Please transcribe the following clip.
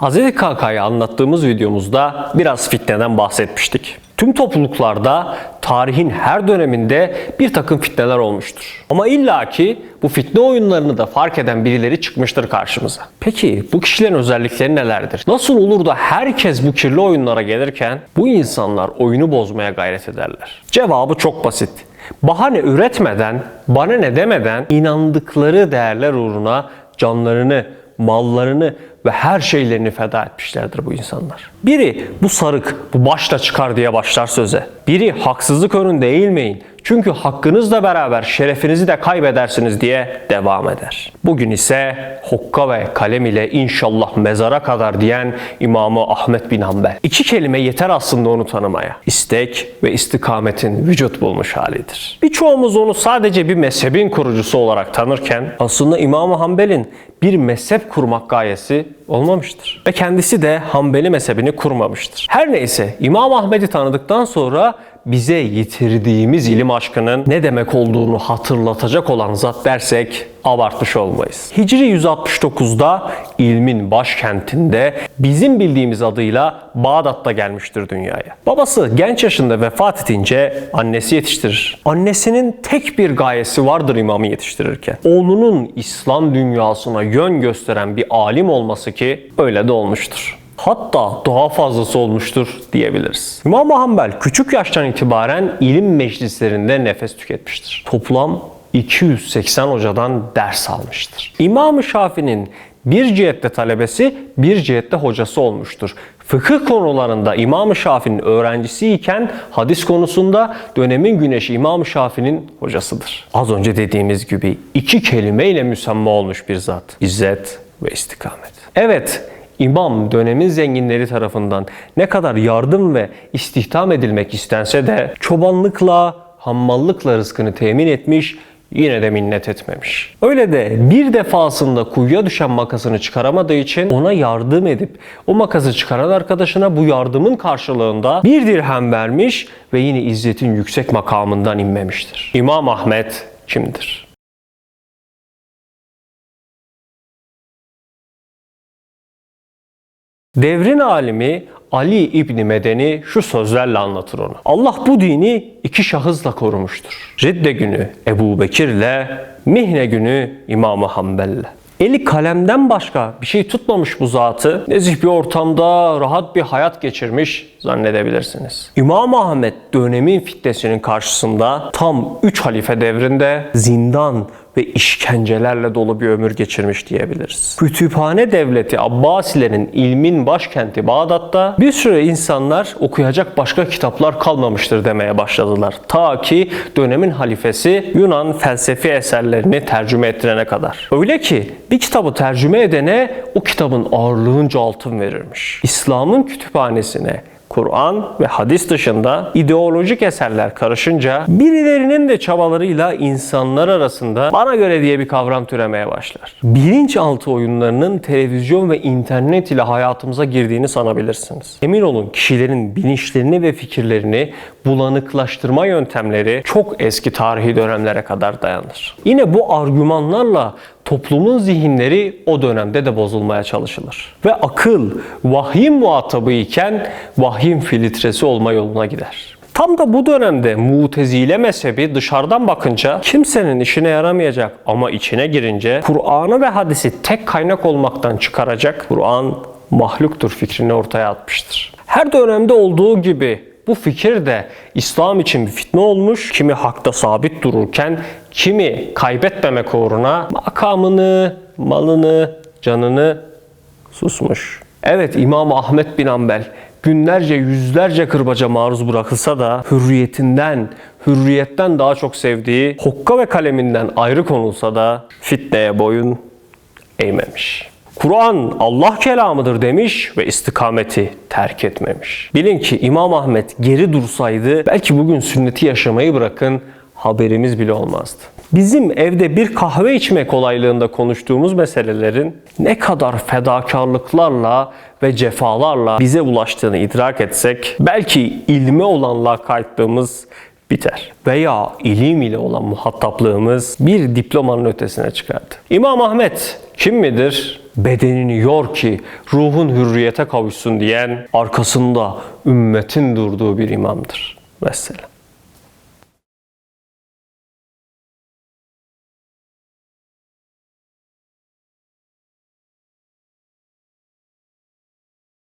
Hz. Kaka'yı anlattığımız videomuzda biraz fitneden bahsetmiştik. Tüm topluluklarda tarihin her döneminde bir takım fitneler olmuştur. Ama illaki bu fitne oyunlarını da fark eden birileri çıkmıştır karşımıza. Peki bu kişilerin özellikleri nelerdir? Nasıl olur da herkes bu kirli oyunlara gelirken bu insanlar oyunu bozmaya gayret ederler? Cevabı çok basit. Bahane üretmeden, bana ne demeden inandıkları değerler uğruna canlarını, mallarını ve her şeylerini feda etmişlerdir bu insanlar. Biri bu sarık, bu başla çıkar diye başlar söze. Biri haksızlık önünde eğilmeyin. Çünkü hakkınızla beraber şerefinizi de kaybedersiniz diye devam eder. Bugün ise hokka ve kalem ile inşallah mezara kadar diyen İmamı Ahmet bin Hanbel. İki kelime yeter aslında onu tanımaya. İstek ve istikametin vücut bulmuş halidir. Birçoğumuz onu sadece bir mezhebin kurucusu olarak tanırken aslında İmam-ı Hanbel'in bir mezhep kurmak gayesi olmamıştır. Ve kendisi de Hanbeli mezhebini kurmamıştır. Her neyse İmam Ahmet'i tanıdıktan sonra bize yitirdiğimiz ilim aşkının ne demek olduğunu hatırlatacak olan zat dersek abartmış olmayız. Hicri 169'da ilmin başkentinde bizim bildiğimiz adıyla Bağdat'ta gelmiştir dünyaya. Babası genç yaşında vefat edince annesi yetiştirir. Annesinin tek bir gayesi vardır imamı yetiştirirken. Oğlunun İslam dünyasına yön gösteren bir alim olması ki öyle de olmuştur. Hatta daha fazlası olmuştur diyebiliriz. İmam Hanbel küçük yaştan itibaren ilim meclislerinde nefes tüketmiştir. Toplam 280 hocadan ders almıştır. İmam-ı Şafii'nin bir cihette talebesi, bir cihette hocası olmuştur. Fıkıh konularında İmam-ı Şafii'nin öğrencisiyken hadis konusunda dönemin güneşi İmam-ı Şafii'nin hocasıdır. Az önce dediğimiz gibi iki kelimeyle müsemma olmuş bir zat. İzzet ve istikamet. Evet, İmam dönemin zenginleri tarafından ne kadar yardım ve istihdam edilmek istense de çobanlıkla, hammallıkla rızkını temin etmiş, yine de minnet etmemiş. Öyle de bir defasında kuyuya düşen makasını çıkaramadığı için ona yardım edip o makası çıkaran arkadaşına bu yardımın karşılığında bir dirhem vermiş ve yine izzetin yüksek makamından inmemiştir. İmam Ahmet kimdir? Devrin alimi Ali İbni Medeni şu sözlerle anlatır onu. Allah bu dini iki şahısla korumuştur. Ridde günü Ebu Bekir'le, mihne günü İmam-ı Hanbel'le. Eli kalemden başka bir şey tutmamış bu zatı. Nezih bir ortamda rahat bir hayat geçirmiş zannedebilirsiniz. İmam Ahmet dönemin fitnesinin karşısında tam 3 halife devrinde zindan ve işkencelerle dolu bir ömür geçirmiş diyebiliriz. Kütüphane devleti Abbasilerin ilmin başkenti Bağdat'ta bir süre insanlar okuyacak başka kitaplar kalmamıştır demeye başladılar. Ta ki dönemin halifesi Yunan felsefi eserlerini tercüme ettirene kadar. Öyle ki bir kitabı tercüme edene o kitabın ağırlığınca altın verirmiş. İslam'ın kütüphanesine Kur'an ve hadis dışında ideolojik eserler karışınca birilerinin de çabalarıyla insanlar arasında bana göre diye bir kavram türemeye başlar. Bilinçaltı oyunlarının televizyon ve internet ile hayatımıza girdiğini sanabilirsiniz. Emin olun kişilerin bilinçlerini ve fikirlerini bulanıklaştırma yöntemleri çok eski tarihi dönemlere kadar dayanır. Yine bu argümanlarla toplumun zihinleri o dönemde de bozulmaya çalışılır. Ve akıl vahyin muhatabı iken vahyin filtresi olma yoluna gider. Tam da bu dönemde mutezile mezhebi dışarıdan bakınca kimsenin işine yaramayacak ama içine girince Kur'an'ı ve hadisi tek kaynak olmaktan çıkaracak Kur'an mahluktur fikrini ortaya atmıştır. Her dönemde olduğu gibi bu fikir de İslam için bir fitne olmuş. Kimi hakta sabit dururken kimi kaybetmemek uğruna makamını, malını, canını susmuş. Evet İmam Ahmet bin Hanbel günlerce yüzlerce kırbaca maruz bırakılsa da hürriyetinden, hürriyetten daha çok sevdiği hokka ve kaleminden ayrı konulsa da fitneye boyun eğmemiş. Kur'an Allah kelamıdır demiş ve istikameti terk etmemiş. Bilin ki İmam Ahmet geri dursaydı belki bugün sünneti yaşamayı bırakın haberimiz bile olmazdı. Bizim evde bir kahve içmek olaylığında konuştuğumuz meselelerin ne kadar fedakarlıklarla ve cefalarla bize ulaştığını idrak etsek belki ilme olan lakaytlığımız biter. Veya ilim ile olan muhataplığımız bir diplomanın ötesine çıkardı. İmam Ahmet kim midir? bedenini yor ki ruhun hürriyete kavuşsun diyen arkasında ümmetin durduğu bir imamdır. Vesselam.